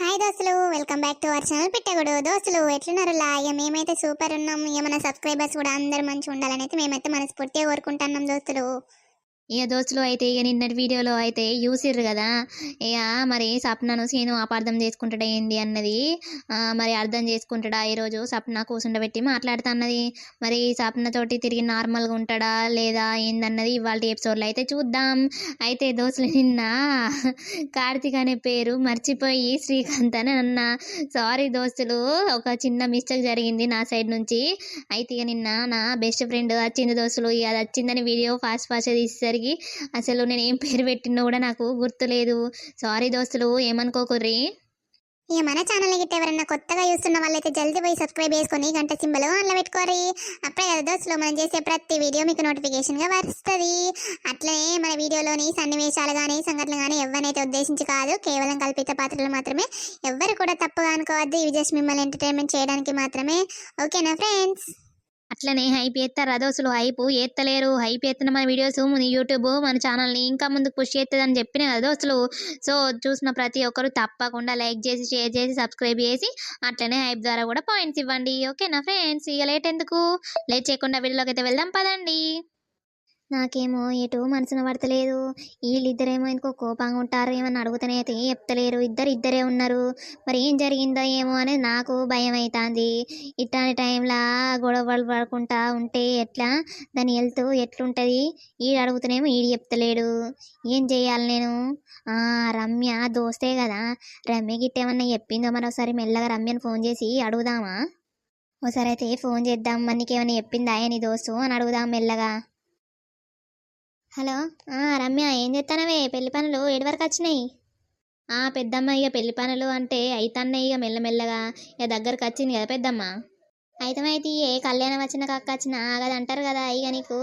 Hi దోస్తులు welcome back to our channel పెట్టగడు. దోస్తులు ఎట్లున్నారు ఇక మేమైతే సూపర్ ఉన్నాం. ఇక మన సబ్స్క్రైబర్స్ కూడా అందరు మంచిగా ఉండాలని అయితే మేమైతే మనస్ఫూర్తిగా కోరుకుంటున్నాం దోస్తులు. ఇక దోస్తులు అయితే ఇక నిన్నటి వీడియోలో అయితే చూసిర్రు కదా ఇక మరి సప్నను సీను అపార్థం చేసుకుంటాడా ఏంది అన్నది మరి అర్థం చేసుకుంటాడా? ఈరోజు సప్న కూర్చుండబెట్టి మాట్లాడుతున్నది. మరి సప్నతోటి తిరిగి నార్మల్గా ఉంటాడా లేదా ఏందన్నది ఇవాళ ఎపిసోడ్లో అయితే చూద్దాం. అయితే దోస్తులు నిన్న కార్తీక్ అనే పేరు మర్చిపోయి శ్రీకాంత్ అని అన్న. సారీ దోస్తులు ఒక చిన్న మిస్టేక్ జరిగింది నా సైడ్ నుంచి. అయితే ఇక నిన్న నా బెస్ట్ ఫ్రెండ్ వచ్చింది దోస్తులు ఇక అది వచ్చిందని వీడియో ఫాస్ట్ ఫాస్ట్ తీసేసరికి అసలు నేను ఏం పేరు పెట్టినో కూడా నాకు గుర్తులేదు. సారీ దోస్తులు ఏమనుకోకుర్రి? ఇక మన ఛానల్ గిట్ట ఎవరైనా కొత్తగా చూస్తున్న వాళ్ళైతే జల్దీ పోయి సబ్స్క్రైబ్ చేసుకొని గంట సింబల్ ఆన్లో పెట్టుకోరి అప్పుడే కదా దోస్తులు మనం చేసే ప్రతి వీడియో మీకు నోటిఫికేషన్గా వస్తుంది అట్లనే మన వీడియోలోని సన్నివేశాలు కానీ సంఘటనలు కానీ ఎవరినైతే ఉద్దేశించి కాదు కేవలం కల్పిత పాత్రలు మాత్రమే. ఎవ్వరు కూడా తప్పుగా అనుకోవద్దు. ఇవి జస్ట్ మిమ్మల్ని ఎంటర్టైన్మెంట్ చేయడానికి మాత్రమే. ఓకేనా ఫ్రెండ్స్ అట్లనే హైప్ ఎత్తారు. అదోసులు హైప్ ఎత్తలేరు. హైప్ ఎత్తిన మన వీడియోస్ మన యూట్యూబ్ మన ఛానల్ని ఇంకా ముందుకు పుష్ చేస్తుందని చెప్పిన కదా సో చూసిన ప్రతి ఒక్కరు తప్పకుండా లైక్ చేసి షేర్ చేసి సబ్స్క్రైబ్ చేసి అట్లనే హైప్ ద్వారా కూడా పాయింట్స్ ఇవ్వండి. ఓకేనా ఫ్రెండ్స్? ఇక లేట్ ఎందుకు? లేట్ చేయకుండా వీడియోలోకి అయితే వెళ్దాం. పదండి. నాకేమో ఎటు మనసున పడతలేదు. వీళ్ళిద్దరేమో ఇంకో కోపంగా ఉంటారు ఏమని అడుగుతూనే అయితే చెప్తలేరు. ఇద్దరు ఇద్దరే ఉన్నారు. మరి ఏం జరిగిందో ఏమో అనేది నాకు భయం అవుతుంది ఇట్లాంటి టైంలో గొడవలు పడకుండా ఉంటే ఎట్లా? దాని హెల్త్ ఎట్లుంటుంది? ఈడు అడుగుతూనేమో ఈడు చెప్తలేడు. ఏం చేయాలి నేను? ఆ, రమ్య దోస్తే కదా. రమ్య గిట్ట ఏమన్నా చెప్పిందో మరి ఒకసారి మెల్లగా రమ్యని ఫోన్ చేసి అడుగుదామా? ఒకసారి అయితే ఫోన్ చేద్దాం. మనకి ఏమైనా చెప్పిందా? నీ దోస్తు అని అడుగుదాం మెల్లగా. హలో? రమ్య ఏం చేస్తానవే పెళ్ళి పనులు ఏడు వరకు వచ్చినాయి. ఆ పెద్దమ్మ ఇక పెళ్ళి పనులు అంటే అయితన్నాయి ఇక మెల్లమెల్లగా. ఇక దగ్గరకు వచ్చింది కదా పెద్దమ్మ. అయితే ఏ కళ్యాణం వచ్చిన కక్క వచ్చిన ఆగదు అంటారు కదా. ఇక నీకు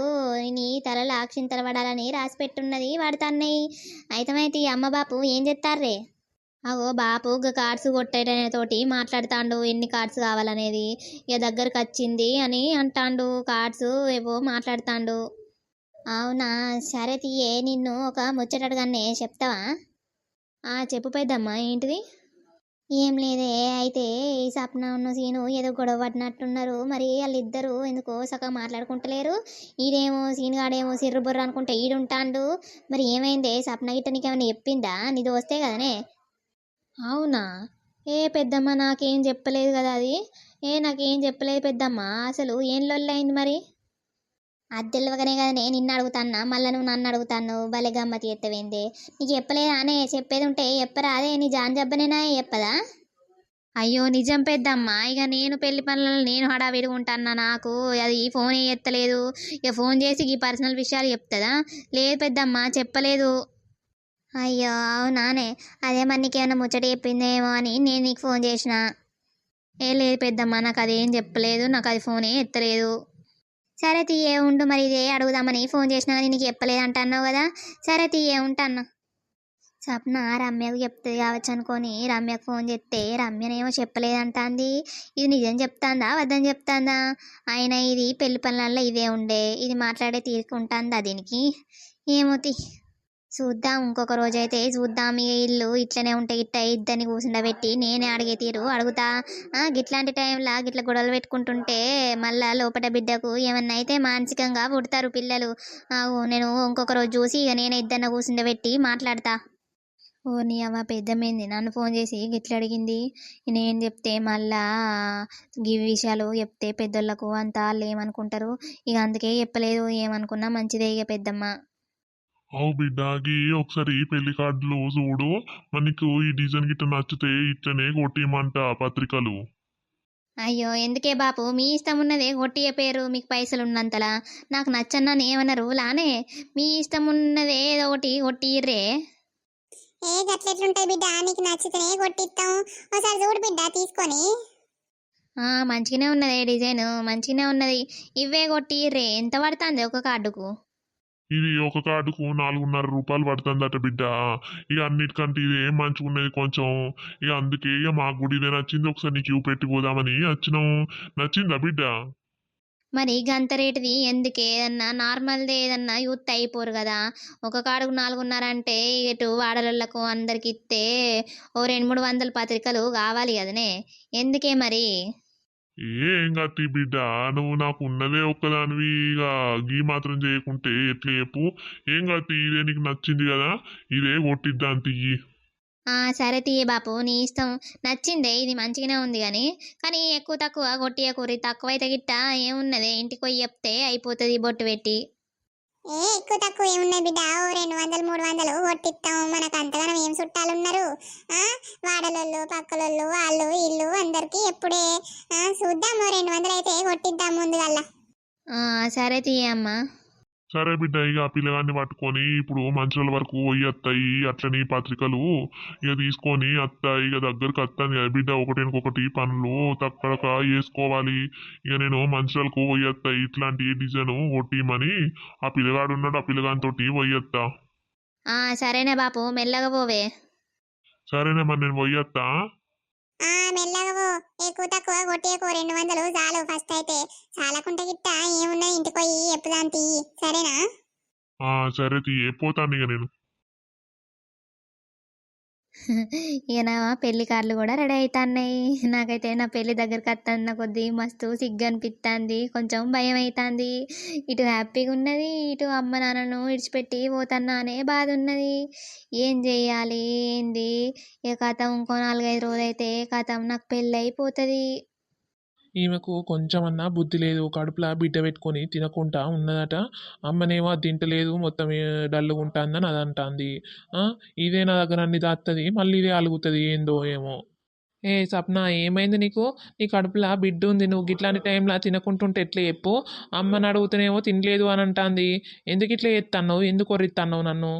నీ తలలు అక్షింతలు పడాలని రాసి పెట్టున్నది వాడుతున్నాయి. అయితే ఈ అమ్మ బాపు ఏం చెప్తారే అగో బాపు ఇక కార్డ్స్ కొట్టేటతోటి మాట్లాడుతాండు. ఎన్ని కార్డ్స్ కావాలనేది. ఇక దగ్గరకు వచ్చింది అని అంటాండు. కార్డ్స్ ఏవో మాట్లాడుతాండు. అవునా? సరే తీయే నిన్ను ఒక ముచ్చటగానే చెప్తావా? ఆ చెప్పు పెద్దమ్మా ఏంటిది? ఏం లేదే అయితే ఈ సప్న ఉన్న సీను ఏదో గొడవ పడినట్టున్నారు. మరి వాళ్ళిద్దరూ ఎందుకో సగం మాట్లాడుకుంటలేరు. ఈడేమో సీను గాడేమో సిర్రు బుర్ర అనుకుంటే ఈడుంటాండు. మరి ఏమైందే? సప్న గిట్ట నీకేమైనా చెప్పిందా? నీది వస్తే కదనే? అవునా? ఏ పెద్దమ్మ నాకేం చెప్పలేదు కదా అది? ఏ నాకేం చెప్పలేదు పెద్దమ్మ. అసలు ఏం లొల్లైంది మరి? అది తెలియకనే కదా నేను నిన్ను అడుగుతాన్నా మళ్ళీ నువ్వు నన్ను అడుగుతాను భలే గమ్మతి ఎత్తవేందే నీకు చెప్పలేదా? అనే చెప్పేది ఉంటే చెప్పరా అదే నీ జాన్ జబ్బనేనా చెప్పదా? అయ్యో నిజం పెద్దమ్మా ఇక నేను పెళ్ళి పనులలో నేను హడావిడి ఉంటానా నాకు. అది ఫోన్ ఏ ఎత్తలేదు. ఇక ఫోన్ చేసి ఈ పర్సనల్ విషయాలు చెప్తుందా? లేదు పెద్దమ్మా చెప్పలేదు. అయ్యో అవునానే అదే మరి నీకేమైనా ముచ్చట చెప్పిందేమో అని నేను నీకు ఫోన్ చేసిన. ఏ లేదు పెద్దమ్మా నాకు అదేం చెప్పలేదు నాకు అది ఫోనే ఎత్తలేదు. సరే తీయే ఉండు మరి ఇదే అడుగుదామని. ఫోన్ చేసినా కానీ నీకు చెప్పలేదు అంటున్నావు కదా. సరే తీయే ఉంటాను సప్న రమ్యకు చెప్తుంది కావచ్చు అనుకొని. రమ్యకు ఫోన్ చేస్తే రమ్యనేమో చెప్పలేదంటాంది. ఇది నిజం చెప్తాందా? వద్దని చెప్తాందా? ఆయన ఇది పెళ్ళి పనులలో ఇదే ఉండే. ఇది మాట్లాడే తీరుకుంటాందా దీనికి? ఏమోతి చూద్దాం ఇంకొక రోజు అయితే చూద్దాం ఇక ఇల్లు ఇట్లనే ఉంటే ఇట్ట ఇద్దరిని కూర్చుండబెట్టి నేనే అడిగే తీరు అడుగుతా. గిట్లాంటి టైంలో గిట్ల గొడవలు పెట్టుకుంటుంటే మళ్ళా లోపల బిడ్డకు ఏమన్నా అయితే మానసికంగా పుడతారు పిల్లలు. నేను ఇంకొక రోజు చూసి ఇక నేనే ఇద్దరిని కూర్చుండబెట్టి మాట్లాడతా. ఓ నీ అవ్వ పెద్దమైంది నన్ను ఫోన్ చేసి గిట్ల అడిగింది. నేను చెప్తే మళ్ళా ఈ విషయాలు చెప్తే పెద్దోళ్ళకు అంతా వాళ్ళు ఏమనుకుంటారు? ఇక అందుకే చెప్పలేదు. ఏమనుకున్నా మంచిదే ఇక పెద్దమ్మ. అవు బిడ్డ గీ ఒకసారి పెళ్ళి కార్డులు చూడు. మనకు ఈ డిజైన్ గిట్ట నచ్చితే ఇట్లనే కొట్టిమంట పత్రికలు. అయ్యో ఎందుకే బాపు? మీ ఇష్టం ఉన్నదే కొట్టియ పేరు మీకు పైసలు ఉన్నంతలా. నాకు నచ్చన్నాను ఏమన్నారు లానే మీ ఇష్టం ఉన్నదే ఏదో ఒకటి కొట్టిర్రే. ఏ గట్లెట్లుంటాయి బిడ్డ? నీకు నచ్చితేనే కొట్టిస్తాం. ఒకసారి చూడు బిడ్డ తీసుకొని. ఆ, మంచిగానే ఉన్నదే డిజైన్. మంచిగానే ఉన్నది. ఇవే కొట్టిర్రే. ఎంత పడుతుంది ఒక కార్డుకు? ఇది ఒక కార్డుకు నాలుగున్నర రూపాయలు పడుతుందట బిడ్డ. ఇక అన్నిటికంటే ఇది ఏం మంచిగున్నది కొంచెం. ఇక అందుకే ఇక మాకు కూడా ఇదే నచ్చింది. ఒకసారి నీకు ఇవి పెట్టి పోదామని వచ్చినాం నచ్చిందా బిడ్డ? మరి గంత రేటుది ఎందుకు? ఏదన్నా నార్మల్ది ఏదన్నా యూత్ అయిపోరు కదా. ఒక కాడుకు నాలుగున్నర అంటే ఇటు వాడలకు అందరికి ఇస్తే ఓ రెండు మూడు వందల పత్రికలు కావాలి కదనే. ఎందుకే మరి? ఏం గతి బిడ్డ? నువ్వు నాకు ఉన్నదే ఒక్కదానివి. ఇక గీ మాత్రం చేయకుంటే ఎట్లా చెప్పు? ఏం గతి? ఇదే నీకు నచ్చింది కదా? ఇదే కొట్టిద్దాం తియ్యి ఆ, సరే తీయ బాపు నీ ఇష్టం నచ్చిందే ఇది మంచిగానే ఉంది కానీ కానీ ఎక్కువ తక్కువ కొట్టియకూరి తక్కువైతే గిట్ట ఏమున్నదే? ఇంటికి పోయి చెప్తే అయిపోతుంది బొట్టు పెట్టి. ఏ ఎక్కువ తక్కువ ఏమున్నాయి బిడ్డ? ఓ రెండు వందలు మూడు వందలు కొట్టిస్తాం. మనకు అంతగానం ఏం చుట్టాలు ఉన్నారు ఆ వాడలోళ్ళు పక్కలోళ్ళు వాళ్ళు ఇల్లు అందరికి ఎప్పుడే? చూద్దాము రెండు వందలు అయితే కొట్టిద్దాం ముందుగల్లా. ఆ, సరే తీయమ్మా. సరే బిడ్డ ఇక ఆ పిల్లగాన్ని పట్టుకొని ఇప్పుడు మంచుల వరకు పోయి వస్తాయి అట్లనే పత్రికలు ఇక తీసుకొని వస్తాయి ఇక దగ్గరికి వస్తాను కదా బిడ్డ ఒకటి పనులు తక్కడక వేసుకోవాలి ఇక నేను మంచులకు పోయి వస్తాయి ఇట్లాంటి డిజైన్ కొట్టిమని ఆ పిల్లగాడు ఉన్నాడు ఆ పిల్లగానితో పోయి వస్తా ఆ, సరేనే బాపు మెల్లగా పోవే. సరేనే మరి నేను పోయి వస్తా ఆ మెల్లగా ఎక్కువ తక్కువ కొట్టేకు రెండు వందలు చాలు ఫస్ట్ అయితే. చాలకుంటే గిట్ట ఏమున్నా ఇంటికి పోయి ఎప్పుదాం తీయి సరేనా? ఆ సరే తీ పోతాను ఇక నేను. ఈయన పెళ్ళి కార్లు కూడా రెడీ అవుతున్నాయి నాకైతే నా పెళ్ళి దగ్గరికి వస్తున్న కొద్దీ మస్తు సిగ్గు అనిపిస్తుంది కొంచెం భయం అవుతుంది ఇటు హ్యాపీగా ఉన్నది ఇటు అమ్మ నాన్నను విడిచిపెట్టి పోతున్నా అనే బాధ ఉన్నది ఏం చేయాలి? ఏంది? ఏ కథం ఇంకో నాలుగైదు రోజులైతే కథం నాకు పెళ్ళి అయిపోతుంది ఈమెకు కొంచెమన్నా బుద్ధి లేదు. కడుపులా బిడ్డ పెట్టుకొని తినకుండా ఉన్నదట. అమ్మనేమో అది తింటలేదు మొత్తం ఏ, డల్లుగా ఉంటుందని అది అంటుంది. ఇదే నా దగ్గర అన్ని దాస్తుంది మళ్ళీ ఇదే అలుగుతుంది ఏందో ఏమో. ఏ సప్న ఏమైంది నీకు? నీ కడుపులా బిడ్డ ఉంది నువ్వు గిట్లాంటి టైంలో తినకుంటుంటే ఎట్లా చెప్పు? అమ్మని అడుగుతూనేమో తినలేదు అని అంటుంది. ఎందుకు ఇట్లా ఎత్తన్నావు ఎందుకు కొరిత్తన్నావు నన్ను?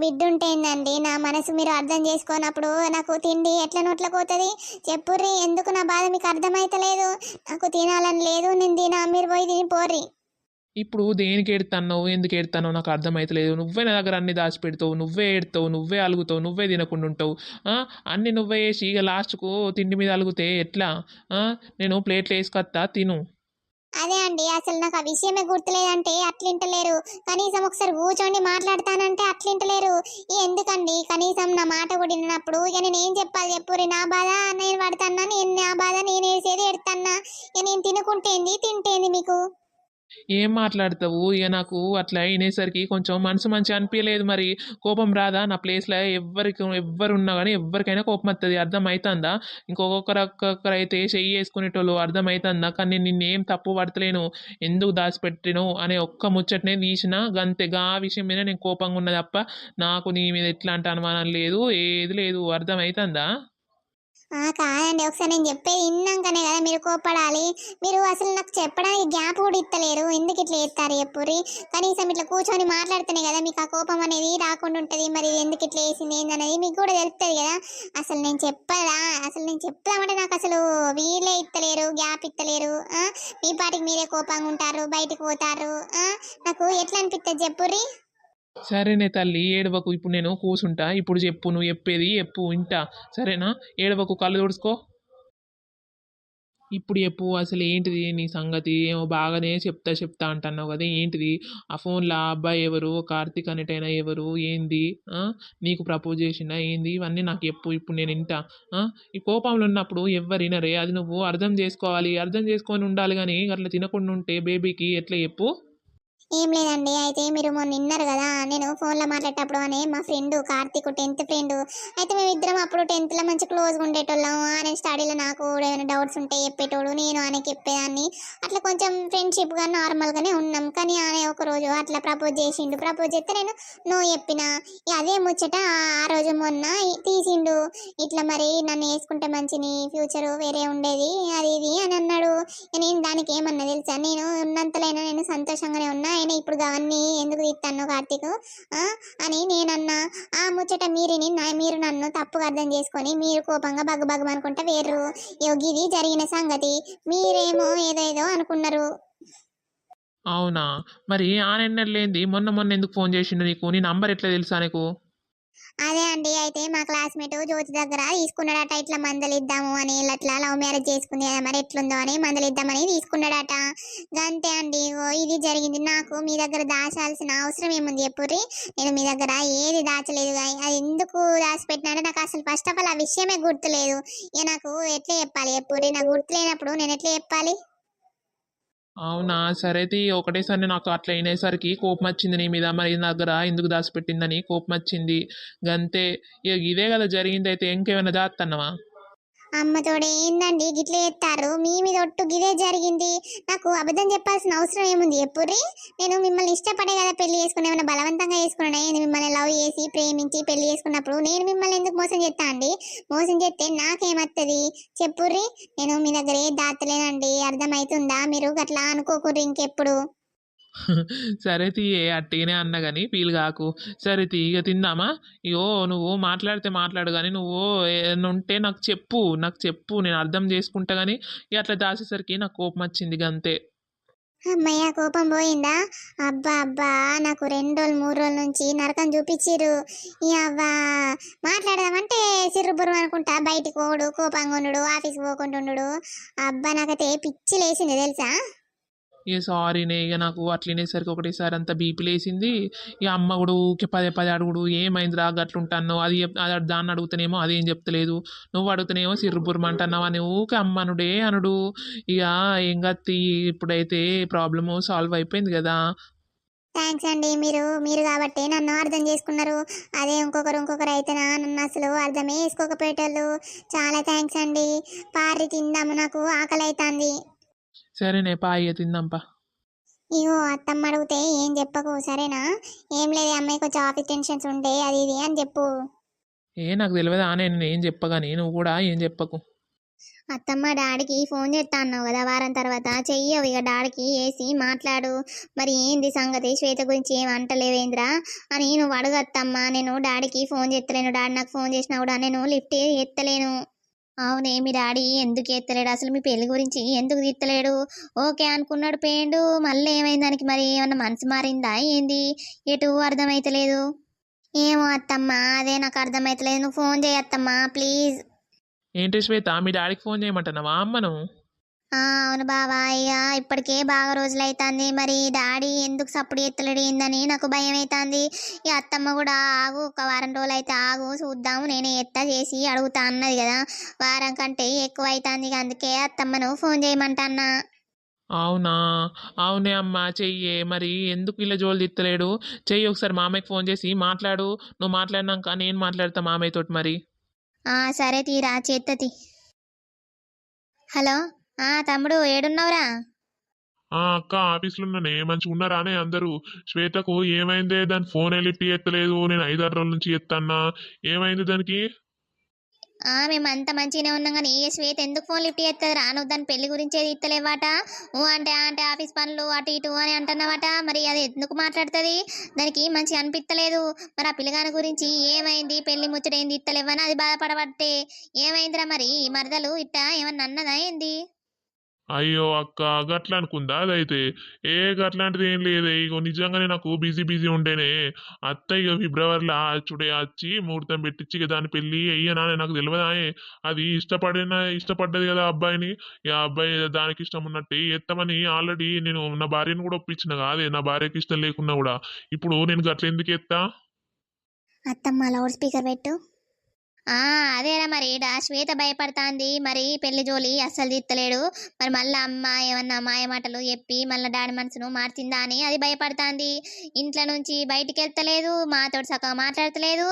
బిడ్డుంటేందండి. నా మనసు మీరు అర్థం చేసుకోనప్పుడు నాకు తిండి ఎట్లా నోట్ల పోతుంది చెప్పుర్రి ఎందుకు నా బాధ మీకు అర్థమైతలేదు? నాకు తినాలని లేదు నేను తినా మీరు పోయి తిని పోర్రి. ఇప్పుడు దేనికి ఏడుతున్నావు ఎందుకు ఏడుతున్నావు నాకు అర్థమైతలేదు. నువ్వే నా దగ్గర అన్ని దాచిపెడతావు. నువ్వే ఏడుతావు. నువ్వే అలుగుతావు. నువ్వే తినకుండా ఉంటావు. అన్నీ అన్ని నువ్వే వేసి ఇక లాస్ట్కు తిండి మీద అలుగుతే ఎట్లా? నేను ప్లేట్లు వేసుకొస్తా తిను. అదే అండి అసలు నాకు ఆ విషయమే గుర్తులేదంటే అట్లింటలేరు కనీసం ఒకసారి కూర్చోండి మాట్లాడతానంటే అట్లింటలేరు ఎందుకండి? కనీసం నా మాట కూడా విన్నప్పుడు ఇక నేను ఏం చెప్పాలి చెప్పురి నా బాధ నేను పడతానా నేను నా బాధ నేను వేసేది ఎడతానా ఇక నేను తినుకుంటేంది తింటేంది మీకు? ఏం మాట్లాడతావు? ఇక నాకు అట్లా అయినేసరికి కొంచెం మనసు మంచి అనిపించలేదు మరి. కోపం రాదా? నా ప్లేస్లో ఎవరికి ఎవ్వరు ఉన్నా కానీ ఎవరికైనా కోపం వస్తుంది అర్థమవుతుందా ఇంకొకరు ఒక్కొక్కరు అయితే చెయ్యి వేసుకునేటోళ్ళు అర్థమవుతుందా కానీ నేను నిన్నేం తప్పు పడతలేను. ఎందుకు దాచిపెట్టిను అనే ఒక్క ముచ్చటనే తీసిన గంతే. గా విషయం మీద నేను కోపంగా ఉన్నది తప్ప నాకు నీ మీద ఎట్లాంటి అనుమానం లేదు ఏది లేదు. అర్థమవుతుందా ఆ ఒకసారి నేను చెప్పేది విన్నాకనే కదా మీరు కోపడాలి మీరు అసలు నాకు చెప్పడానికి గ్యాప్ కూడా ఇస్తలేరు. ఎందుకు ఇట్లా చేస్తారు చెప్పురి కనీసం ఇట్లా కూర్చొని మాట్లాడితేనే కదా మీకు ఆ కోపం అనేది రాకుండా ఉంటుంది. మరి ఎందుకు ఇట్లా వేసింది ఏందనేది మీకు కూడా తెలుస్తుంది కదా. అసలు నేను చెప్పదా? అసలు నేను చెప్తామంటే నాకు అసలు వీళ్ళే ఇస్తలేరు గ్యాప్ ఇస్తలేరు. ఆ? మీ పాటికి మీరే కోపంగా ఉంటారు బయటికి పోతారు. ఆ? నాకు ఎట్లా అనిపిస్తుంది చెప్పుర్రీ? సరేనే తల్లి ఏడవకు. ఇప్పుడు నేను కూసుంటా. ఇప్పుడు చెప్పు నువ్వు చెప్పేది చెప్పు ఇంటా సరేనా? ఏడవకు కళ్ళు తుడుచుకో. ఇప్పుడు చెప్పు అసలు ఏంటిది నీ సంగతి? ఏమో బాగానే చెప్తా చెప్తా అంటున్నావు కదా ఏంటిది? ఆ ఫోన్లో ఆ అబ్బాయి ఎవరు? కార్తీక్ అనేటైనా ఎవరు? ఏంది? నీకు ప్రపోజ్ చేసినా ఏంది? ఇవన్నీ నాకు చెప్పు ఇప్పుడు నేను ఇంట ఈ కోపంలో ఉన్నప్పుడు ఎవరినరే అది నువ్వు అర్థం చేసుకోవాలి. అర్థం చేసుకొని ఉండాలి కానీ అట్లా తినకుండా ఉంటే బేబీకి ఎట్లా చెప్పు? ఏం లేదండి. అయితే మీరు మొన్న విన్నారు కదా నేను ఫోన్లో మాట్లాడేటప్పుడు అని మా ఫ్రెండ్ కార్తీక్ టెన్త్ ఫ్రెండ్ అయితే మేము ఇద్దరం అప్పుడు టెన్త్లో మంచి క్లోజ్గా ఉండేటోళ్ళం. ఆయన స్టడీలో నాకు కూడా ఏమైనా డౌట్స్ ఉంటే చెప్పేటోడు నేను ఆయనకి చెప్పేదాన్ని. అట్లా కొంచెం ఫ్రెండ్షిప్గా నార్మల్గానే ఉన్నాం. కానీ ఆయన ఒక రోజు అట్లా ప్రపోజ్ చేసిండు. ప్రపోజ్ చేస్తే నేను నో చెప్పిన. అదే ముచ్చట ఆ- రోజు మొన్న తీసిండు. ఇట్లా మరి నన్ను వేసుకుంటే మంచిని ఫ్యూచర్ వేరే ఉండేది అది ఇది అని అన్నాడు. నేను దానికి ఏమన్నా తెలుసా? నేను ఉన్నంతలైనా నేను సంతోషంగానే ఉన్నా. ఆయన ఇప్పుడు అవన్నీ ఎందుకు తీస్తాను కార్తీక్? ఆ? అని నేనన్నా. ఆ ముచ్చట మీరిని నా- మీరు నన్ను తప్పుగా అర్థం చేసుకొని మీరు కోపంగా బగ్గు బగ్గు అనుకుంటా వేర్రు. యోగిది ఇది జరిగిన సంగతి మీరేమో ఏదో ఏదో అనుకున్నారు. అవునా? మరి ఆ నిన్నలేంది? మొన్న మొన్న ఎందుకు ఫోన్ చేసిండు నీకు? నీ నంబర్ ఎట్లా తెలుసా నీకు? అదే అండి అయితే మా క్లాస్మేట్ జ్యోతి దగ్గర తీసుకున్నాడట ఇట్లా మందలిద్దాము అని ఇలా అట్లా లవ్ మ్యారేజ్ చేసుకుంది కదా మరి ఎట్లుందో అని మందలిద్దామని తీసుకున్నాడట. అంతే అండి ఓ ఇది జరిగింది. నాకు మీ దగ్గర దాచాల్సిన అవసరం ఏముంది ఎప్పురి నేను మీ దగ్గర ఏది దాచలేదు అది ఎందుకు దాచిపెట్టినాడో నాకు అసలు ఫస్ట్ ఆఫ్ ఆల్ ఆ విషయమే గుర్తులేదు. ఇక నాకు ఎట్లా చెప్పాలి ఎప్పుడు నాకు గుర్తులేనప్పుడు నేను ఎట్లా చెప్పాలి? అవునా? సరే తీ ఒకటేసారి నాకు అట్లా అయినేసరికి కోపం వచ్చింది నీ మీద. మరి నా దగ్గర ఎందుకు దాచిపెట్టిందని కోపం వచ్చింది గంతే. ఇక ఇదే కదా జరిగింది అయితే ఇంకేమైనా దాత్తన్నవా? అమ్మతోడే ఏందండి గిట్లే ఎత్తారు మీ మీద ఒట్టు గిదే జరిగింది. నాకు అబద్ధం చెప్పాల్సిన అవసరం ఏముంది ఎప్పుడ్రీ నేను మిమ్మల్ని ఇష్టపడే కదా పెళ్ళి చేసుకుని ఏమైనా బలవంతంగా చేసుకున్నా నేను మిమ్మల్ని లవ్ చేసి ప్రేమించి పెళ్ళి చేసుకున్నప్పుడు నేను మిమ్మల్ని ఎందుకు మోసం చేస్తా అండి? మోసం చేస్తే నాకేమత్తది? చెప్పుర్రి? నేను మీ దగ్గర ఏ దాతలేనండి. అర్థమవుతుందా మీరు గట్లా అనుకోకుర్రి ఇంకెప్పుడు? సరే తీయే అట్టిగానే అన్న కానీ ఫీల్ కాకు. సరే తీగ తిందామా? ఇగో నువ్వు మాట్లాడితే మాట్లాడు కానీ నువ్వు ఏదైనా ఉంటే నాకు చెప్పు నాకు చెప్పు నేను అర్థం చేసుకుంటా కానీ ఇక అట్లా దాచేసరికి నాకు కోపం వచ్చింది అంతే. అమ్మయ్య కోపం పోయిందా? అబ్బా అబ్బా నాకు రెండు రోజులు మూడు రోజుల నుంచి నరకం చూపించిర్రు అవ్వా మాట్లాడదామంటే సిర్రుబుర్రు అనుకుంటా బయటికి పోడు కోపంగా ఉండు ఆఫీస్కి పోకుండా ఉండు అబ్బా నాకైతే పిచ్చి లేచింది తెలుసా? ఇక సారీనే ఇక నాకు అట్లనేసరికి ఒకటేసారి అంత బీపీ లేసింది. ఇక అమ్మ కూడా ఊకే పదే పదే అడుగుడు ఏమైందిరా గట్లుంటాను అది అది దాన్ని అడుగుతానేమో అదేం చెప్తలేదు. నువ్వు అడుగుతానేమో సిర్రుబుర్రమంటున్నావు అని ఊకే అమ్మ అనుడే అనుడు. ఇక ఏం కత్తి ఇప్పుడైతే ప్రాబ్లము సాల్వ్ అయిపోయింది కదా. థ్యాంక్స్ అండి. మీరు మీరు కాబట్టి నన్ను అర్థం చేసుకున్నారు. అదే ఇంకొకరు ఇంకొకరు అయితేనా నన్ను అసలు అర్థమే చేసుకోకపోయేటోళ్ళు. చాలా థ్యాంక్స్ అండి. పార్టీ తిందాము నాకు ఆకలి అవుతుంది సరేనే పాయ్య తిందాంపా ఇగో అత్తమ్మ అడిగితే ఏం చెప్పకు సరేనా? ఏం లేదు ఈ అమ్మాయి కొంచెం ఆఫీస్ టెన్షన్స్ ఉంటే అది ఇది అని చెప్పు. ఏ నాకు తెలియదా నేను ఏం చెప్పగాని నువ్వు కూడా ఏం చెప్పకు. అత్తమ్మ డాడీకి ఫోన్ చేస్తా అన్నావు కదా వారం తర్వాత. చెయ్యవు ఇక డాడీకి వేసి మాట్లాడు. మరి ఏంది సంగతి? శ్వేత గురించి ఏం అంటలేవేంద్రా? అని నువ్వు అడగత్తమ్మా నేను డాడీకి ఫోన్ చేస్తలేను డాడీ నాకు ఫోన్ చేసినా కూడా నేను లిఫ్ట్ ఎత్తలేను. అవునే మీ డాడీ ఎందుకు ఎత్తలేడు? అసలు మీ పెళ్ళి గురించి ఎందుకు తీత్తలేడు ఓకే అనుకున్నాడు పేండు. మళ్ళీ ఏమైంది? దానికి మరి ఏమన్నా మనసు మారిందా? ఏంది? ఎటు అర్థమైతలేదు. ఏమో అత్తమ్మా అదే నాకు అర్థమైతలేదు. నువ్వు ఫోన్ చేయత్తమ్మా ప్లీజ్. ఏంటి శ్వేత మీ డాడీకి ఫోన్ చేయమంటున్నావా? అమ్మను. అవును బావా. ఇక ఇప్పటికే బాగా రోజులైతుంది. మరి డాడీ ఎందుకు సప్పుడు ఎత్తలేడు ఏందని నాకు భయం అవుతుంది ఈ అత్తమ్మ కూడా ఆగు ఒక వారం రోజులు అయితే ఆగు చూద్దాము నేనే ఎత్త చేసి అడుగుతా అన్నది కదా. వారం కంటే ఎక్కువ అవుతుంది అందుకే అత్తమ్మను ఫోన్ చేయమంటన్నా. అవునా? అవునే అమ్మా చెయ్యే. మరి ఎందుకు ఇలా జోలు తిత్తలేడు? చెయ్యి ఒకసారి మామయ్యకి ఫోన్ చేసి మాట్లాడు. నువ్వు మాట్లాడినాక నేను మాట్లాడతా మామయ్య తోటి మరి. సరే తీరా చేత్తతి హలో? ఆ తమ్ముడు ఏడున్నావురా? ఆ అక్క ఆఫీస్లో ఉన్నానే మంచిగా ఉన్నారానే అందరూ. శ్వేతకు ఏమైందే? దాని ఫోన్ లిఫ్ట్ ఎత్తలేదు నేను ఐదారు రోజుల నుంచి ఎత్తన్నా ఏమైంది దానికి? ఆ మేము అంత మంచిగానే ఉన్నాం కానీ ఏ శ్వేత ఎందుకు ఫోన్ లిఫ్ట్ చేస్తుంది రాను దాని పెళ్ళి గురించే ఇత్తలేవాట? ఊ అంటే అంటే ఆఫీస్ పనులు అటు ఇటు అని అంటున్నావట? మరి అది ఎందుకు మాట్లాడుతుంది? దానికి మంచిగా అనిపిస్తలేదు మరి ఆ పిల్లగాని గురించి ఏమైంది? పెళ్ళి ముచ్చట ఏంది ఇత్తలేవని అది బాధపడబట్టే. ఏమైందిరా మరి? మరదలు ఇట్ట ఏమన్నా అన్నదా ఏంది? అయ్యో అక్క గట్లా అనుకుందా అదైతే ఏ గట్లాంటిది ఏం లేదే. ఇగో నిజంగానే నాకు బిజీ బిజీ ఉండేనే. అత్త ఇక ఫిబ్రవరిలో చుడే వచ్చి ముహూర్తం పెట్టించి ఇక దాని పెళ్ళి అయ్యనా నాకు తెలియదాయే అది ఇష్టపడిన ఇష్టపడ్డది కదా అబ్బాయిని. ఇక ఆ అబ్బాయి దానికి ఇష్టం ఉన్నట్టు ఎత్తమని ఆల్రెడీ నేను నా భార్యను కూడా ఒప్పించిన కాదే. నా భార్యకి ఇష్టం లేకున్నా కూడా. ఇప్పుడు నేను గట్ల ఎందుకు ఎత్తా? అత్తమ్మ లౌడ్ స్పీకర్ పెట్టు. అదేరా మరి. డా శ్వేత భయపడుతుంది. మరి పెళ్ళి జోలి అస్సలు తీత్తలేడు. మరి మళ్ళీ అమ్మ ఏమన్నా మాయ మాటలు చెప్పి మళ్ళీ డాడీ మనసును మార్చిందా అని అది భయపడుతుంది. ఇంట్లో నుంచి బయటికి వెళ్తలేదు మాతో సగం మాట్లాడతలేదు.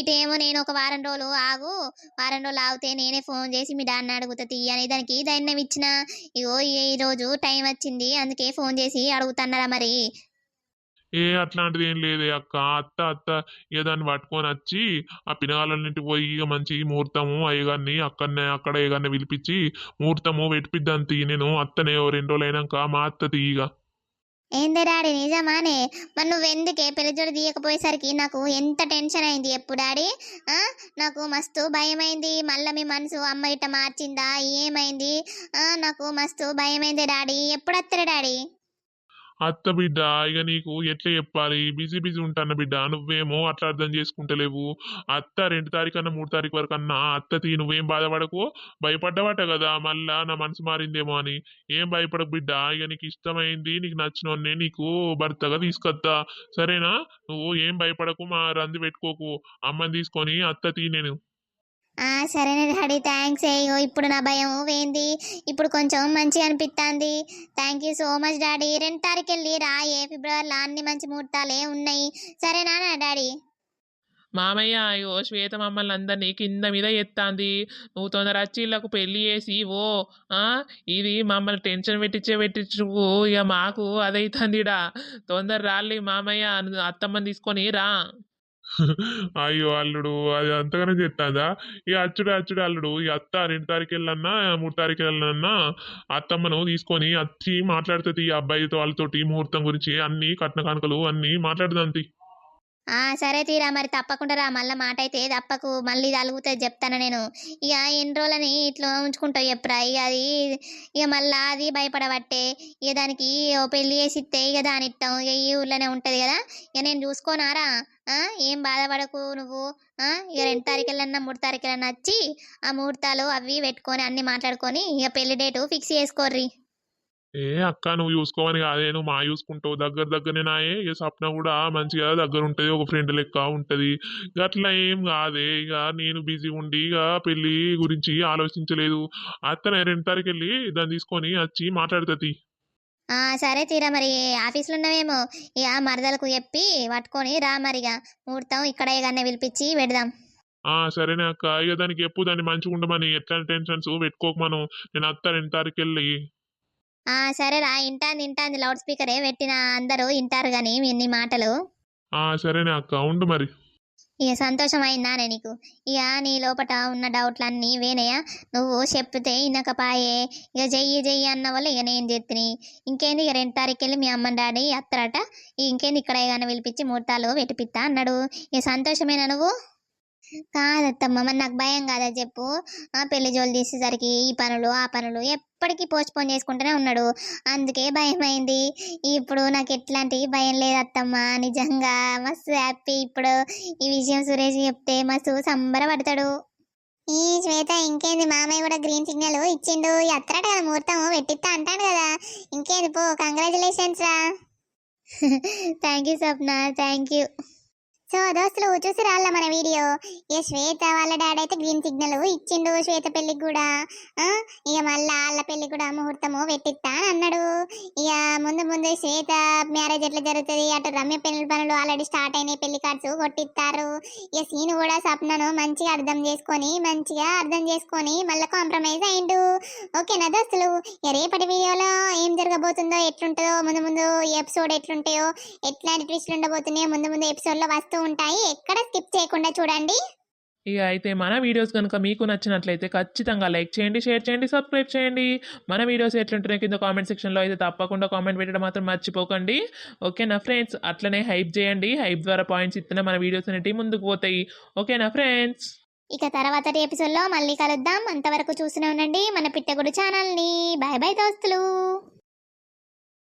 ఇటేమో నేను ఒక వారం రోజులు ఆగు. వారం రోజులు ఆగితే నేనే ఫోన్ చేసి మీ డాడీని అడుగుతుంది అని దానికి ధైర్యం ఇచ్చిన. ఇగో ఈ రోజు టైం వచ్చింది. అందుకే ఫోన్ చేసి అడుగుతున్నారా మరి? ఏ అట్లాంటిది ఏం లేదే. అక్క అత్త అత్త ఇక దాన్ని పట్టుకొని వచ్చి ఆ పినగాలన్నింటి పోయి ఇక మంచి ముహూర్తము అయ్యగారిని అక్కడనే అక్కడ అయ్యగారిని పిలిపించి ముహూర్తము పెట్టిద్దాను తీ నేను. అత్తనే ఓ రెండు రోజులు అయినాక మా అత్త తీయగా. ఏంది డాడీ నిజమానే? మరి నువ్వు ఎందుకే పెళ్ళిజోడు తీయకపోయేసరికి నాకు ఎంత టెన్షన్ అయింది ఎప్పుడు డాడీ? ఆ? నాకు మస్తు భయమైంది. మళ్ళీ మీ మనసు అమ్మ ఇట్ట మార్చిందా? ఏమైంది? ఆ, నాకు మస్తు భయమైంది డాడీ. ఎప్పుడు వస్తారు డాడీ? అత్త బిడ్డ ఇక నీకు ఎట్లా చెప్పాలి? బిజీ బిజీ ఉంటాన్న బిడ్డ నువ్వేమో అట్లా అర్థం చేసుకుంటలేవు. అత్త రెండు తారీఖు అన్న మూడు తారీఖు వరకు అన్నా అత్త తీ నువ్వేం బాధపడకు? భయపడ్డవాట కదా మళ్ళా నా మనసు మారిందేమో అని. ఏం భయపడకు బిడ్డ ఇక నీకు ఇష్టమైంది నీకు నచ్చినోన్నే నీకు భర్తగా తీసుకొస్తా సరేనా? నువ్వు ఏం భయపడకు మా రంది పెట్టుకోకు. అమ్మని తీసుకొని అత్త తీ నేను సరేనే డాడీ థ్యాంక్స్ అయ్యో ఇప్పుడు నా భయం. పోయింది ఇప్పుడు కొంచెం మంచిగా అనిపిస్తుంది thank you so much daddy. రెండు తారీఖు వెళ్ళి రాయే ఫిబ్రవరిలో అన్ని మంచి ముహూర్తాలే ఉన్నాయి. సరేనా నా డాడీ. మామయ్య అయ్యో శ్వేత మమ్మల్ని అందరినీ కింద మీద ఎత్తాంది. నువ్వు తొందర వచ్చి వీళ్ళకు పెళ్ళి చేసి ఓ ఆ? ఇది మమ్మల్ని టెన్షన్ పెట్టించే పెట్టించుకు ఇక మాకు అదైతుందిడా. తొందర రాలి మామయ్య అత్తమ్మని తీసుకొని రా. అయ్యో అల్లుడు అది అంతగానే చెప్తాదా? ఇక అచ్చుడు అచ్చుడు అల్లుడు ఈ అత్త రెండు తారీఖు వెళ్ళన్నా మూడు తారీఖు వెళ్ళన్నా అత్తమ్మను తీసుకొని వచ్చి మాట్లాడుతుంది ఈ అబ్బాయితో వాళ్ళతోటి ముహూర్తం గురించి అన్ని కట్న కానుకలు అన్ని మాట్లాడుతుంది. ఆ సరే తీరా మరి తప్పకుండా రా. మళ్ళీ మాట అయితే తప్పకు. మళ్ళీ ఇది అలుగుతుంది చెప్తాను నేను. ఇక ఎన్ని రోజులని ఇట్లా ఉంచుకుంటావు చెప్పురా ఇక అది ఇక మళ్ళీ అది భయపడబట్టే ఇక దానికి ఓ పెళ్ళి చేసి ఇస్తే ఇక దాని ఇస్తాం ఇక ఈ ఊర్లోనే ఉంటుంది కదా. ఇక నేను చూసుకోనారా ఏం బాధపడకు నువ్వు? ఇక రెండు తారీఖులన్నా మూడు తారీఖులన్నా వచ్చి ఆ ముహూర్తాలు అవి పెట్టుకొని అన్ని మాట్లాడుకొని ఇక పెళ్ళి డేటు ఫిక్స్ చేసుకోర్రి. ఏ అక్క నువ్వు చూసుకోవని కాదే నువ్వు మా చూసుకుంటావు. దగ్గర దగ్గరనే నాయే ఇక సప్న కూడా మంచిగా దగ్గర ఉంటుంది ఒక ఫ్రెండ్ లెక్క ఉంటుంది. అట్లా ఏం కాదే ఇక నేను బిజీ ఉండి ఇక పెళ్ళి గురించి ఆలోచించలేదు. అత్తనే రెండు తారీఖు వెళ్ళి దాన్ని తీసుకొని వచ్చి మాట్లాడుతుంది ఆ సరే తీరా మరి ఆఫీస్లో ఉన్నవేమో ఇక మరదలకు చెప్పి పట్టుకొని రా మరిగా ముహూర్తం ఇక్కడ కానీ పిలిపించి పెడదాం. ఆ సరేనే అక్క ఇక దానికి ఎప్పుడు దాన్ని మంచిగా ఉండమని. ఎట్లాంటి టెన్షన్స్ పెట్టుకోకు మనం. నేను అత్త రెండు తారీఖు వెళ్ళి ఆ సరేరా ఇంటాంది ఇంటాంది లౌడ్ స్పీకరే పెట్టిన అందరూ వింటారు కానీ మీ నీ మాటలు. ఆ సరేనే అక్క ఉండు మరి. ఇక సంతోషం అయిందానే నీకు? ఇక నీ లోపట ఉన్న డౌట్లన్నీ వేనయ్యా నువ్వు చెప్తే ఇనకపాయే. ఇక చెయ్యి చెయ్యి అన్న వల్ల ఇక నేను చెప్తిని. ఇంకేంది ఇక రెండు తారీఖు వెళ్ళి మీ అమ్మ డాడీ అత్తరట. ఇంకేంది ఇక్కడ కానీ పిలిపించి ముహూర్తాలు పెట్టిపిత్తా అన్నాడు. ఇక సంతోషమేనా నువ్వు? కాదత్తమ్మ మరి నాకు భయం కాదా చెప్పు. ఆ పెళ్ళి జోలు తీసేసరికి ఈ పనులు ఆ పనులు ఇప్పటికీ పోస్ట్ పోన్ చేసుకుంటూనే ఉన్నాడు. అందుకే భయం అయింది ఇప్పుడు నాకు ఎట్లాంటి భయం లేదు అత్తమ్మ. నిజంగా మస్తు హ్యాపీ ఇప్పుడు ఈ విషయం సురేష్ చెప్తే మస్తు సంబరపడతాడు. ఈ శ్వేత ఇంకేంది? మామయ్య కూడా గ్రీన్ సిగ్నల్ ఇచ్చిండు. ఎత్తరాట కదా ముహూర్తం? పెట్టిస్తా అంటాడు కదా. ఇంకేంది? పో కంగ్రాచులేషన్స్ రా. Thank you Swapna. Thank you so దోస్తులు చూసి రాళ్ళ మన వీడియో? ఏ శ్వేత వాళ్ళ డాడీ అయితే గ్రీన్ సిగ్నల్ ఇచ్చిండు శ్వేత పెళ్ళికి కూడా. ఇక మళ్ళీ వాళ్ళ పెళ్ళి కూడా ముహూర్తము పెట్టిస్తా అని అన్నాడు. ఇక ముందు ముందు శ్వేత మ్యారేజ్ ఎట్లా జరుగుతుంది? అటు రమ్య పెళ్ళి పనులు ఆల్రెడీ స్టార్ట్ అయినాయి పెళ్ళి కార్డ్స్ కొట్టిస్తారు. ఇక సీన్ కూడా సప్నను మంచిగా అర్థం చేసుకొని మంచిగా అర్థం చేసుకొని మళ్ళీ కాంప్రమైజ్ అయిండు. ఓకేనా దోస్తులు అసలు రేపటి వీడియోలో ఏం జరగబోతుందో ఎట్లుంటుందో ముందు ముందు ఎపిసోడ్ ఎట్లుంటాయో ఎట్లాంటి ట్విస్ట్లు ఉండబోతున్నాయో ముందు ముందు ఎపిసోడ్లో వస్తూ ఉంటాయి. ఎక్కడ స్కిప్ చేయకుండా చూడండి. ఇక అయితే మన వీడియోస్ కనుక మీకు నచ్చినట్లయితే ఖచ్చితంగా లైక్ చేయండి షేర్ చేయండి సబ్స్క్రైబ్ చేయండి. మన వీడియోస్ ఎట్లుంటున్నాయి కింద కామెంట్ సెక్షన్లో అయితే తప్పకుండా కామెంట్ పెట్టడం మాత్రం మర్చిపోకండి. ఓకేనా ఫ్రెండ్స్? అట్లనే హైప్ చేయండి. హైప్ ద్వారా పాయింట్స్ ఇస్తేనే మన వీడియోస్ అనేవి ముందుకు పోతాయి. ఓకేనా ఫ్రెండ్స్? ఇక తర్వాతటి ఎపిసోడ్లో మళ్ళీ కలుద్దాం. అంతవరకు చూస్తూనే ఉండండి. మన పిట్టగుడు ఛానల్ని. బాయ్ బాయ్ దోస్తులు.